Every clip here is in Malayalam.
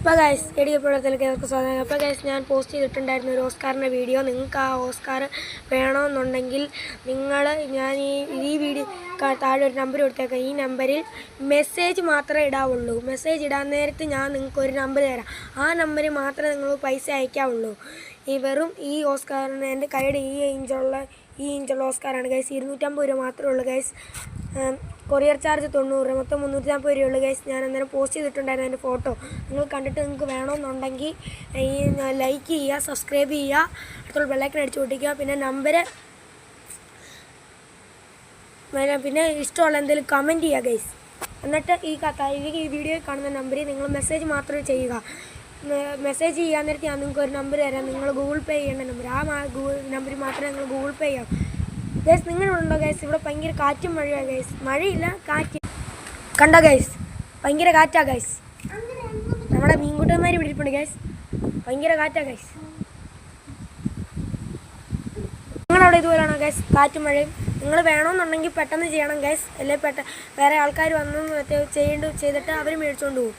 ഇപ്പോൾ ഗൈസ് എടിയപ്പോഴത്തേക്ക് അവർക്ക് സ്വാഗതം. അപ്പോൾ ഗൈസ് ഞാൻ പോസ്റ്റ് ചെയ്തിട്ടുണ്ടായിരുന്ന ഒരു ഓസ്കാറിന്റെ വീഡിയോ നിങ്ങൾക്ക് ആ ഓസ്കാർ വേണമെന്നുണ്ടെങ്കിൽ നിങ്ങൾ ഞാൻ ഈ ഈ വീഡിയോ താഴെ ഒരു നമ്പർ കൊടുത്തേക്കാം. ഈ നമ്പറിൽ മെസ്സേജ് മാത്രമേ ഇടാവുള്ളൂ. മെസ്സേജ് ഇടാൻ നേരത്ത് ഞാൻ നിങ്ങൾക്ക് ഒരു നമ്പർ തരാം. ആ നമ്പറിൽ മാത്രമേ നിങ്ങൾ പൈസ അയക്കാവുള്ളൂ. ഈ വെറും ഈ ഓസ്കാറിന് എന്റെ കൈയുടെ ഈ ഇഞ്ചുള്ള ഈ ഇഞ്ചുള്ള ഓസ്കാറാണ്. ഗൈസ് ഇരുന്നൂറ്റമ്പത് രൂപ മാത്രമേ ഉള്ളൂ ഗൈസ് കൊറിയർ ചാർജ് തൊണ്ണൂറ് രൂപ മൊത്തം മുന്നൂറ്റി നാൽപ്പത് രൂപയുള്ളൂ ഗൈസ് ഞാൻ അന്നേരം പോസ്റ്റ് ചെയ്തിട്ടുണ്ടായിരുന്നു എന്റെ ഫോട്ടോ നിങ്ങൾ കണ്ടിട്ട് നിങ്ങൾക്ക് വേണമെന്നുണ്ടെങ്കിൽ ഈ ലൈക്ക് ചെയ്യുക സബ്സ്ക്രൈബ് ചെയ്യുക അടുത്തുള്ള ബെല്ലൈക്കൻ അടിച്ചു പൊട്ടിക്കുക. പിന്നെ നമ്പർ പിന്നെ ഇഷ്ടമുള്ള എന്തെങ്കിലും കമന്റ് ചെയ്യുക ഗൈസ് എന്നിട്ട് ഈ കഥ ഈ വീഡിയോ കാണുന്ന നമ്പറിൽ നിങ്ങൾ മെസ്സേജ് മാത്രമേ ചെയ്യുക. മെസ്സേജ് ചെയ്യാൻ നേരത്തെ ഞാൻ നിങ്ങൾക്ക് ഒരു നമ്പർ തരാം. നിങ്ങൾ ഗൂഗിൾ പേ ചെയ്യേണ്ട നമ്പർ ആ നമ്പറിൽ മാത്രമേ നിങ്ങൾ ഗൂഗിൾ പേ ചെയ്യാം ഗൈസ് നിങ്ങളുണ്ടോ ഗൈസ് ഇവിടെ ഭയങ്കര കാറ്റും മഴയാണ് ഗൈസ് മഴയില്ല കാറ്റ്. കണ്ടോ ഗൈസ് ഭയങ്കര കാറ്റാ ഗൈസ് നമ്മുടെ മീൻകൂട്ടന്മാർ ഇവിടെ ഇരിപ്പുണ്ട് ഗൈസ് ഭയങ്കര കാറ്റാ ഗൈസ് നിങ്ങളവിടെ ഇതുപോലെയാണോ ഗൈസ് കാറ്റും മഴയും. നിങ്ങൾ വേണമെന്നുണ്ടെങ്കിൽ പെട്ടെന്ന് ചെയ്യണം ഗൈസ് അല്ലെങ്കിൽ പെട്ട വേറെ ആൾക്കാർ വന്ന് ചെയ്യേണ്ട ചെയ്തിട്ട് അവർ മേടിച്ചുകൊണ്ട് പോകും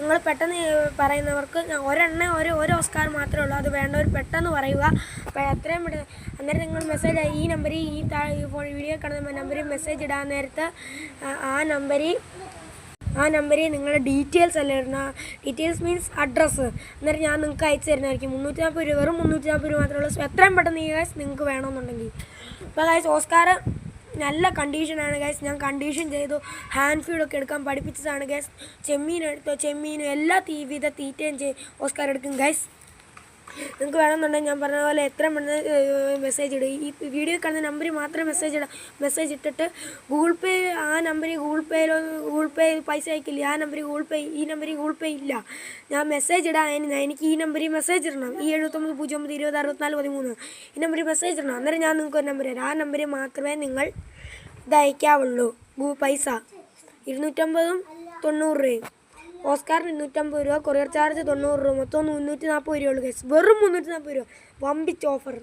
നിങ്ങൾ പെട്ടെന്ന് പറയുന്നവർക്ക് ഒരെണ്ണ ഒരു ഒരു ഓസ്കാർ മാത്രമേ ഉള്ളൂ. അത് വേണ്ടവർ പെട്ടെന്ന് പറയുക. അപ്പോൾ എത്രയും പെട്ടെന്ന് അന്നേരം നിങ്ങൾ മെസ്സേജ് ഈ നമ്പറിൽ ഈ താ ഈ ഫോൺ വീഡിയോ കാണുന്ന നമ്പറിൽ മെസ്സേജ് ഇടാൻ നേരത്ത് ആ- നമ്പറിൽ ആ നമ്പറിൽ നിങ്ങളുടെ ഡീറ്റെയിൽസ് അല്ലേ ഇടണം? ഡീറ്റെയിൽസ് മീൻസ് അഡ്രസ്സ് അന്നേരം ഞാൻ നിങ്ങൾക്ക് അയച്ചു തരുന്നതായിരിക്കും. മുന്നൂറ്റി നാൽപ്പത് രൂപ വെറും മുന്നൂറ്റി നാൽപ്പത് രൂപ മാത്രമേ ഉള്ളൂ. എത്രയും പെട്ടെന്ന് ഈ ഗൈസ് നിങ്ങൾക്ക് വേണമെന്നുണ്ടെങ്കിൽ. അപ്പോൾ ഗൈസ് ഓസ്കാർ നല്ല കണ്ടീഷനാണ് ഗൈസ് ഞാൻ കണ്ടീഷൻ ചെയ്തു. ഹാൻഡ് ഫീഡൊക്കെ എടുക്കാൻ പഠിപ്പിച്ചതാണ് ഗൈസ് ചെമ്മീൻ എടുത്തോ ചെമ്മീനും എല്ലാ തീ വിധ തീറ്റയും ചെയ് ഓസ്കാർ എടുക്കും ഗൈസ് നിങ്ങൾക്ക് വേണമെന്നുണ്ടെങ്കിൽ ഞാൻ പറഞ്ഞ പോലെ എത്ര പെട്ടെന്ന് മെസ്സേജ് ഇടും. ഈ വീഡിയോ കാണുന്ന നമ്പറിൽ മാത്രം മെസ്സേജ് ഇടാം. മെസ്സേജ് ഇട്ടിട്ട് ഗൂഗിൾ പേ ആ നമ്പറിൽ ഗൂഗിൾ പേയിലോ ഗൂഗിൾ പേ പൈസ അയക്കില്ല. ആ നമ്പറിൽ ഗൂഗിൾ പേ ഈ നമ്പറിൽ ഗൂഗിൾ പേ ഇല്ല. ഞാൻ മെസ്സേജ് ഇടാൻ എനിക്ക് ഈ നമ്പറിൽ മെസ്സേജ് ഇടണം. ഈ എഴുപത്തൊമ്പത് പൂജ്യം ഒമ്പത് ഇരുപത് അറുപത്തിനാല് പതിമൂന്ന് ഈ നമ്പറിൽ മെസ്സേജ് ഇടണം. അന്നേരം ഞാൻ നിങ്ങൾക്ക് ഒരു നമ്പർ തരാം. ആ നമ്പറിൽ മാത്രമേ നിങ്ങൾ ഇത് അയക്കാവുള്ളൂ. പൈസ. ഇരുന്നൂറ്റമ്പതും തൊണ്ണൂറ്. രൂപയും ഓസ്കാറിന് ഇരുന്നൂറ്റമ്പത് രൂപ കൊറിയർ ചാർജ് തൊണ്ണൂറ് രൂപ മൊത്തം മുന്നൂറ്റി നാൽപ്പത് രൂപയുള്ളൂ ഗസ് വെറും മുന്നൂറ്റി നാൽപ്പത് രൂപ. വമ്പിച്ച് ഓഫർ